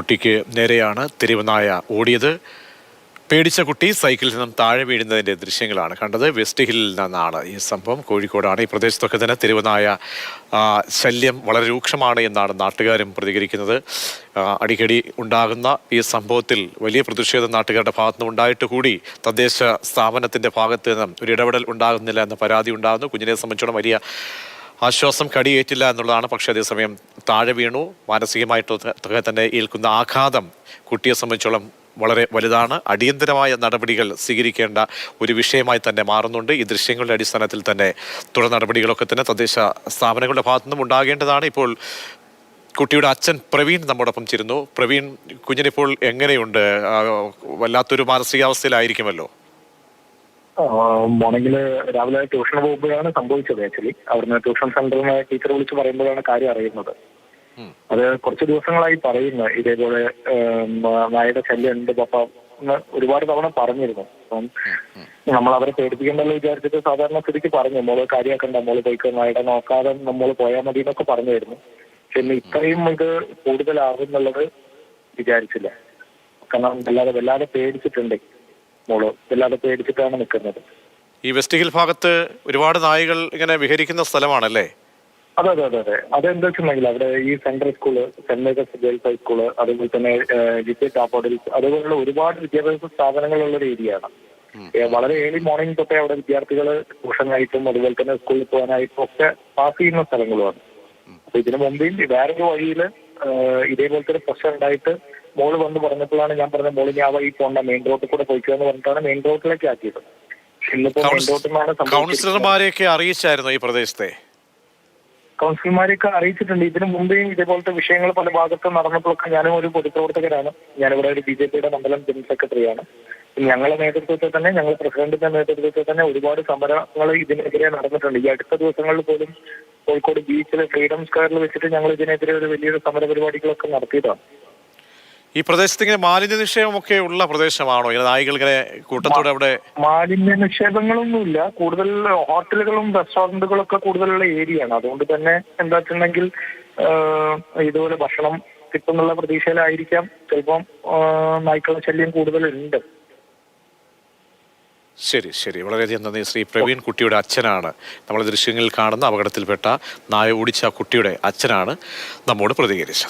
കുട്ടിക്ക് നേരെയാണ് തെരുവുനായ ഓടിയത്. പേടിച്ച കുട്ടി സൈക്കിളിൽ നിന്നും താഴെ വീഴുന്നതിന്റെ ദൃശ്യങ്ങളാണ് കണ്ടത്. വെസ്റ്റ് ഹില്ലിൽ നിന്നാണ് ഈ സംഭവം. കോഴിക്കോടാണ് ഈ പ്രദേശത്തൊക്കെ തന്നെ തെരുവുനായ ശല്യം വളരെ രൂക്ഷമാണ് എന്നാണ് നാട്ടുകാരും പ്രതികരിക്കുന്നത്. അടിക്കടി ഉണ്ടാകുന്ന ഈ സംഭവത്തിൽ വലിയ പ്രതിഷേധം നാട്ടുകാരുടെ ഭാഗത്തുനിന്ന് ഉണ്ടായിട്ട് കൂടി തദ്ദേശ സ്ഥാപനത്തിന്റെ ഭാഗത്ത് നിന്നും ഒരു ഇടപെടൽ ഉണ്ടാകുന്നില്ല എന്ന പരാതി ഉണ്ടാകുന്നു. കുഞ്ഞിനെ സംബന്ധിച്ചോളം വലിയ ആശ്വാസം കടിയേറ്റില്ല എന്നുള്ളതാണ്. പക്ഷേ അതേസമയം താഴെ വീണു. മാനസികമായിട്ട് തന്നെ ഏൽക്കുന്ന ആഘാതം കുട്ടിയെ സംബന്ധിച്ചോളം വളരെ വലുതാണ്. അടിയന്തരമായ നടപടികൾ സ്വീകരിക്കേണ്ട ഒരു വിഷയമായി തന്നെ മാറുന്നുണ്ട്. ഈ ദൃശ്യങ്ങളുടെ അടിസ്ഥാനത്തിൽ തന്നെ തുടർ നടപടികളൊക്കെ തന്നെ തദ്ദേശ സ്ഥാപനങ്ങളുടെ ഭാഗത്തു നിന്നും ഉണ്ടാകേണ്ടതാണ്. ഇപ്പോൾ കുട്ടിയുടെ അച്ഛൻ പ്രവീൺ നമ്മോടൊപ്പം ചേരുന്നു. പ്രവീൺ കുഞ്ഞിനിപ്പോൾ എങ്ങനെയുണ്ട്? വല്ലാത്തൊരു മാനസികാവസ്ഥയിലായിരിക്കുമല്ലോ. മോർണിംഗിൽ രാവിലെ ട്യൂഷന് പോകുമ്പോഴാണ് സംഭവിച്ചത് ആക്ച്വലി. അവിടുന്ന് ട്യൂഷൻ സെന്ററിൽ നിന്ന് ടീച്ചർ വിളിച്ച് പറയുമ്പോഴാണ് കാര്യം അറിയുന്നത്. അത് കുറച്ച് ദിവസങ്ങളായി പറയുന്നു. ഇതേപോലെ നായയുടെ ശല്യം ഉണ്ട് പപ്പ ഒരുപാട് തവണ പറഞ്ഞിരുന്നു. അപ്പം നമ്മൾ അവരെ പേടിപ്പിക്കണ്ടല്ലോ വിചാരിച്ചിട്ട് സാധാരണ സ്ഥിതിക്ക് പറഞ്ഞു. മോൾ കാര്യമാക്കണ്ട മോൾ പോയിക്കോ നായയുടെ നോക്കാതെ നമ്മൾ പോയാൽ മതി എന്നൊക്കെ പറഞ്ഞായിരുന്നു പക്ഷെ ഇന്ന് ഇത്രയും ഇത് കൂടുതലാകും എന്നുള്ളത് വിചാരിച്ചില്ല. കാരണം വല്ലാതെ വല്ലാതെ പേടിച്ചിട്ടുണ്ട്. മോൾ വല്ലാതെ പേടിച്ചിട്ടാണ് നിൽക്കുന്നത് ഈ വെസ്റ്റ് ഹിൽ ഭാഗത്ത് ഒരുപാട് നായകൾ ഇങ്ങനെ വിഹരിക്കുന്ന സ്ഥലമാണല്ലേ? അതെ അതെ അതെ അതെ. അതെന്താ വെച്ചിട്ടുണ്ടെങ്കിൽ അവിടെ ഈ central school saint majors girls high school അതുപോലെ തന്നെ ജിപി ടാപ്പോഡിൽ അതുപോലുള്ള ഒരുപാട് വിദ്യാഭ്യാസ സ്ഥാപനങ്ങളുള്ള ഒരു ഏരിയ ആണ് വളരെ ഏർലി മോർണിംഗ് തൊട്ടേ അവിടെ വിദ്യാർത്ഥികൾ ട്യൂഷനായിട്ടും അതുപോലെ തന്നെ സ്കൂളിൽ പോകാനായിട്ടും ഒക്കെ പാസ് ചെയ്യുന്ന സ്ഥലങ്ങളുമാണ്. അപ്പൊ ഇതിനു മുമ്പേയും വേറൊരു വഴിയിൽ ഇതേപോലത്തെ ഒരു പ്രശ്നം ഉണ്ടായിട്ട് മോൾ വന്ന് പറഞ്ഞപ്പോഴാണ് ഞാൻ പറഞ്ഞ മോൾ ഞാൻ ഈ പോണ്ട മെയിൻ റോഡിൽ കൂടെ പോയിക്കോ എന്ന് പറഞ്ഞിട്ടാണ് മെയിൻ റോഡിലേക്ക് ആക്കിയത്. കൗൺസിലർമാരെയൊക്കെ അറിയിച്ചായിരുന്നു ഈ പ്രദേശത്തെ? കൗൺസിലർമാരെയൊക്കെ അറിയിച്ചിട്ടുണ്ട്. ഇതിനു മുമ്പേയും ഇതേപോലത്തെ വിഷയങ്ങൾ പല ഭാഗത്തും നടന്നപ്പോഴൊക്കെ ഞാനും ഒരു പൊതുപ്രവർത്തകരാണ്. ഞാനിവിടെ ഒരു ബി ജെ പിയുടെ മണ്ഡലം ജനറൽ സെക്രട്ടറിയാണ്. ഞങ്ങളുടെ നേതൃത്വത്തിൽ തന്നെ ഞങ്ങൾ പ്രസിഡന്റിന്റെ നേതൃത്വത്തിൽ തന്നെ ഒരുപാട് സമരങ്ങൾ ഇതിനെതിരെ നടന്നിട്ടുണ്ട്. ഈ അടുത്ത ദിവസങ്ങളിൽ പോലും കോഴിക്കോട് ബീച്ചിലെ ഫ്രീഡം സ്ക്വയറിൽ വെച്ചിട്ട് ഞങ്ങൾ ഇതിനെതിരെ ഒരു വലിയൊരു സമര പരിപാടികളൊക്കെ നടത്തിയതാണ്. ഈ പ്രദേശത്ത് ഇങ്ങനെ മാലിന്യ നിക്ഷേപമൊക്കെ ഉള്ള പ്രദേശമാണോ? ഇങ്ങനെ നായികൾ ഇങ്ങനെ കൂട്ടത്തോടെ അവിടെ മാലിന്യ നിക്ഷേപങ്ങളൊന്നുമില്ല. കൂടുതൽ ഹോട്ടലുകളും റെസ്റ്റോറന്റുകളും ഒക്കെ കൂടുതലുള്ള ഏരിയ ആണ് അതുകൊണ്ട് തന്നെ എന്താ വെച്ചിട്ടുണ്ടെങ്കിൽ ഇതുപോലെ ഭക്ഷണം കിട്ടുന്നുള്ള പ്രതീക്ഷയിലായിരിക്കാം. ചിലപ്പം നായ്ക്കളുടെ ശല്യം കൂടുതലുണ്ട്. ശരി ശരി. വളരെയധികം നന്ദി. ശ്രീ പ്രവീൺ കുട്ടിയുടെ അച്ഛനാണ് നമ്മൾ ദൃശ്യങ്ങളിൽ കാണുന്ന അപകടത്തിൽപ്പെട്ട നായ ഓടിച്ച കുട്ടിയുടെ അച്ഛനാണ് നമ്മോട് പ്രതികരിച്ചത്.